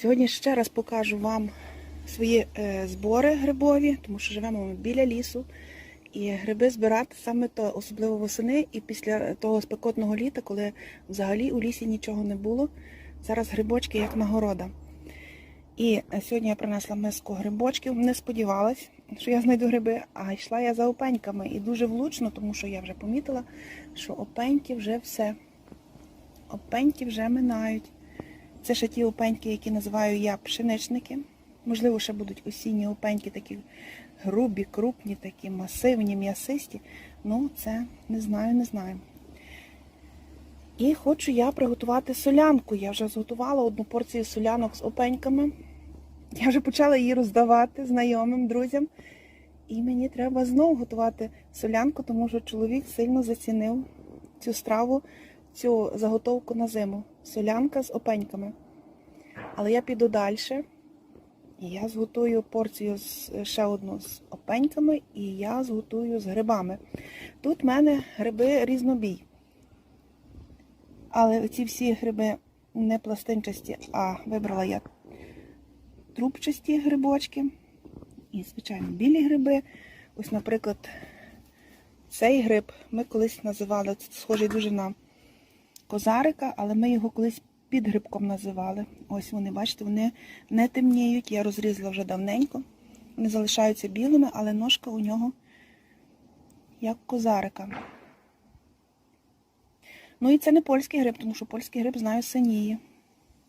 Сьогодні ще раз покажу вам свої е, збори грибові, тому що живемо ми біля лісу. І гриби збирати саме то, особливо восени і після того спекотного літа, коли взагалі у лісі нічого не було. Зараз грибочки як нагорода. І е, сьогодні я принесла миску грибочків. Не сподівалась, що я знайду гриби, а йшла я за опеньками. І дуже влучно, тому що я вже помітила, що опеньки вже все. Опеньки вже минають. Це ще ті опеньки, які називаю я пшеничники. Можливо, ще будуть осінні опеньки, такі грубі, крупні, такі масивні, м'ясисті. Ну, це не знаю, не знаю. І хочу я приготувати солянку. Я вже зготувала одну порцію солянок з опеньками. Я вже почала її роздавати знайомим, друзям. І мені треба знову готувати солянку, тому що чоловік сильно зацінив цю страву, цю заготовку на зиму. Солянка з опеньками. Але я піду далі. І я зготую порцію з, ще одну з опеньками, і я зготую з грибами. Тут в мене гриби різнобій. Але ці всі гриби не пластинчасті, а вибрала я трубчасті грибочки. І, звичайно, білі гриби. Ось, наприклад, цей гриб ми колись називали, схожий дуже на козарика, але ми його колись під грибком називали. Ось вони, бачите, вони не темніють. Я розрізала вже давненько. Вони залишаються білими, але ножка у нього як козарика. Ну і це не польський гриб, тому що польський гриб, знаю, синіє.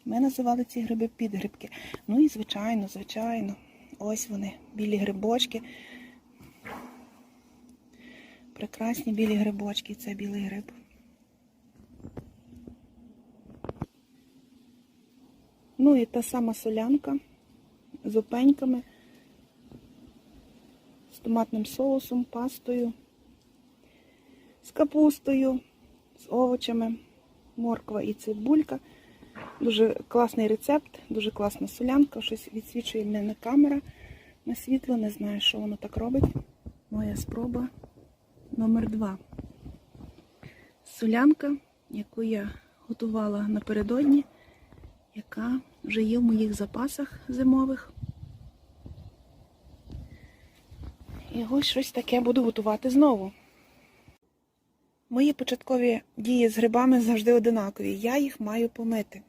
Ми називали ці гриби підгрибки. Ну і, звичайно, звичайно, ось вони, білі грибочки. Прекрасні білі грибочки, це білий гриб. Ну і та сама солянка з опеньками, з томатним соусом, пастою, з капустою, з овочами, морква і цибулька. Дуже класний рецепт, дуже класна солянка. Щось відсвічує мене камера на світло, не знаю, що воно так робить. Моя спроба номер два. Солянка, яку я готувала напередодні, яка вже є в моїх запасах зимових. І ось щось таке буду готувати знову. Мої початкові дії з грибами завжди одинакові. Я їх маю помити.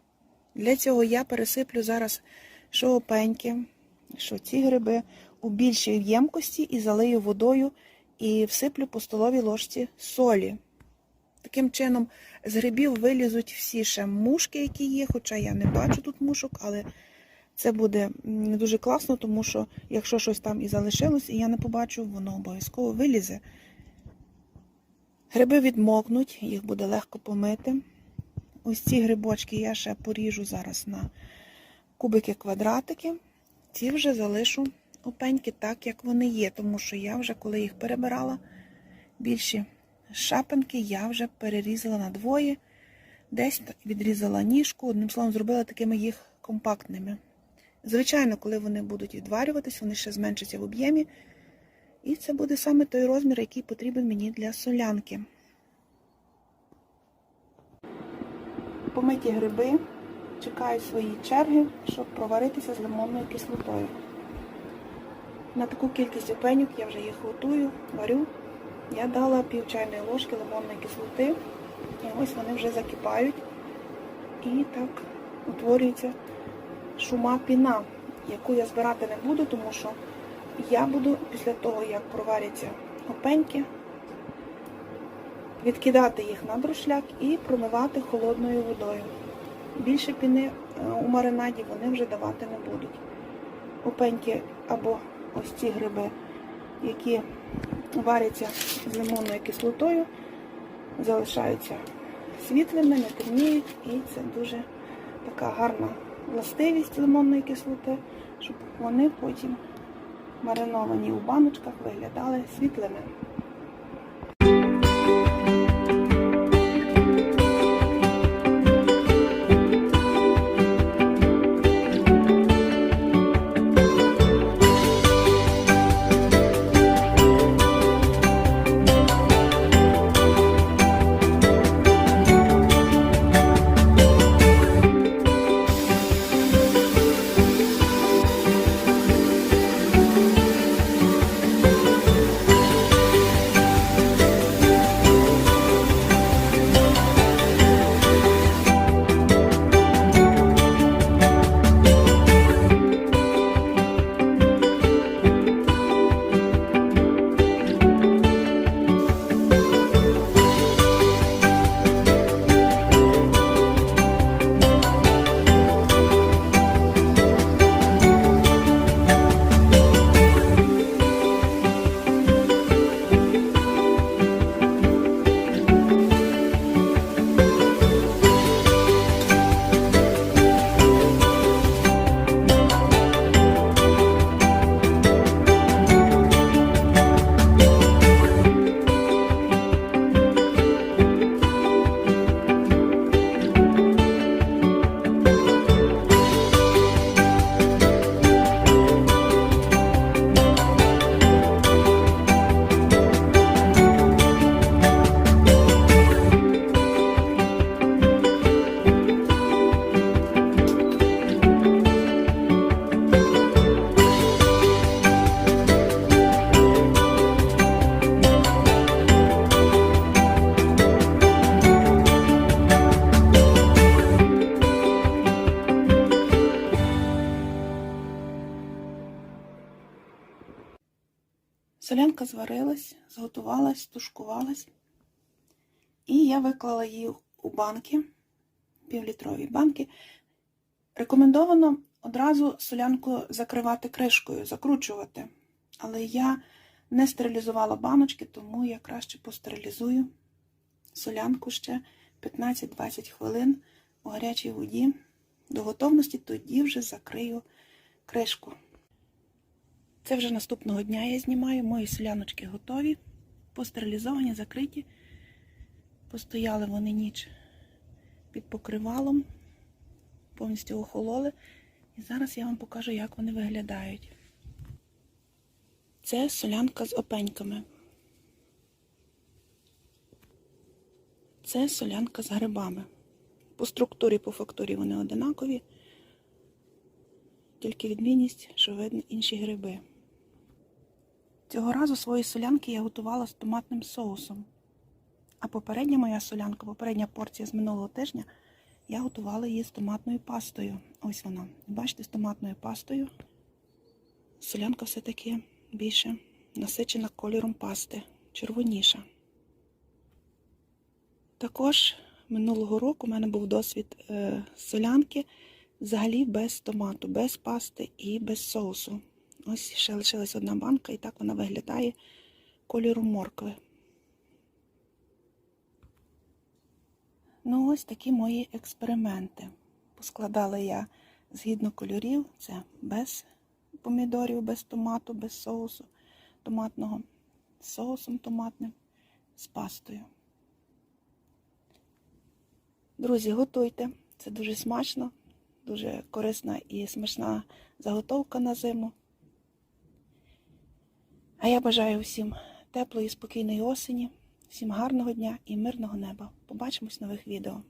Для цього я пересиплю зараз що опеньки, що ці гриби у більшій ємкості і залию водою і всиплю по столовій ложці солі. Таким чином, з грибів вилізуть всі ще мушки, які є, хоча я не бачу тут мушок, але це буде дуже класно, тому що якщо щось там і залишилось, і я не побачу, воно обов'язково вилізе. Гриби відмокнуть, їх буде легко помити. Ось ці грибочки я ще поріжу зараз на кубики-квадратики. Ці вже залишу опеньки так, як вони є, тому що я вже, коли їх перебирала, більші шапинки я вже перерізала на двоє, десь відрізала ніжку, одним словом, зробила такими їх компактними. Звичайно, коли вони будуть відварюватись, вони ще зменшаться в об'ємі. І це буде саме той розмір, який потрібен мені для солянки. Помиті гриби чекають свої черги, щоб проваритися з лимонною кислотою. На таку кількість опеньок я вже їх готую, варю. Я дала пів чайної ложки лимонної кислоти. І ось вони вже закипають. І так утворюється шума піна, яку я збирати не буду, тому що я буду після того, як проваряться опеньки, відкидати їх на друшляк і промивати холодною водою. Більше піни у маринаді вони вже давати не будуть. Опеньки або ось ці гриби, які варяться з лимонною кислотою, залишаються світлими, не темніють, і це дуже така гарна властивість лимонної кислоти, щоб вони потім мариновані у баночках виглядали світлими. Солянка зварилась, зготувалась, тушкувалась. І я виклала її у банки, півлітрові банки. Рекомендовано одразу солянку закривати кришкою, закручувати. Але я не стерилізувала баночки, тому я краще постерилізую солянку ще 15-20 хвилин у гарячій воді до готовності, тоді вже закрию кришку. Це вже наступного дня я знімаю. Мої соляночки готові, постерилізовані, закриті. Постояли вони ніч під покривалом, повністю охололи. І зараз я вам покажу, як вони виглядають. Це солянка з опеньками. Це солянка з грибами. По структурі, по фактурі вони одинакові, тільки відмінність, що видно інші гриби. Цього разу свої солянки я готувала з томатним соусом. А попередня моя солянка, попередня порція з минулого тижня, я готувала її з томатною пастою. Ось вона. Бачите, з томатною пастою. Солянка все-таки більше насичена кольором пасти, червоніша. Також минулого року у мене був досвід е, солянки взагалі без томату, без пасти і без соусу. Ось ще лишилась одна банка, і так вона виглядає кольору моркви. Ну, ось такі мої експерименти. Поскладала я згідно кольорів, це без помідорів, без томату, без соусу томатного, з соусом томатним, з пастою. Друзі, готуйте. Це дуже смачно, дуже корисна і смачна заготовка на зиму. А я бажаю всім теплої, спокійної осені, всім гарного дня і мирного неба. Побачимось в нових відео.